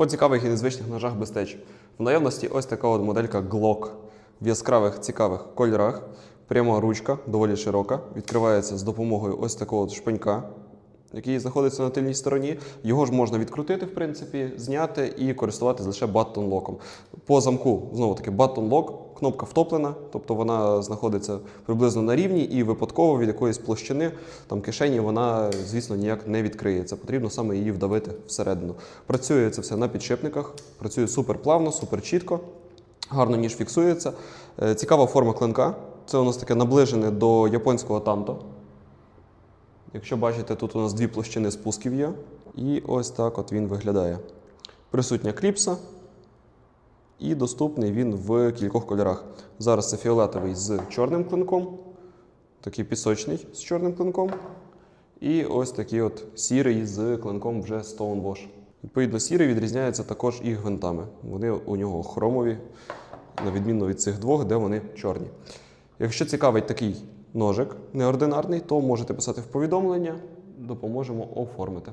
По цікавих і незвичних ножах без теч. В наявності ось така от моделька Glock в яскравих цікавих кольорах. Пряма ручка, доволі широка, відкривається з допомогою ось такого от шпинька, який знаходиться на тильній стороні. Його ж можна відкрутити, в принципі, зняти і користуватися лише баттон-локом. По замку, знову таки, баттон-лок, кнопка втоплена, тобто вона знаходиться приблизно на рівні і випадково від якоїсь площини там кишені вона, звісно, ніяк не відкриється. Потрібно саме її вдавити всередину. Працює це все на підшипниках, працює супер плавно, супер чітко. Гарно ніж фіксується. Е, Цікава форма клинка. Це у нас таке наближене до японського танто. Якщо бачите, тут у нас дві площини спусків є. І ось так от він виглядає. Присутня кліпса. І доступний він в кількох кольорах. Зараз це фіолетовий з чорним клинком, такий пісочний з чорним клинком. І ось такий от сірий з клинком вже Stonewash. Відповідно, сірий відрізняється також і гвинтами. Вони у нього хромові, на відміну від цих двох, де вони чорні. Якщо цікавить такий ножик неординарний, то можете писати в повідомлення, допоможемо оформити.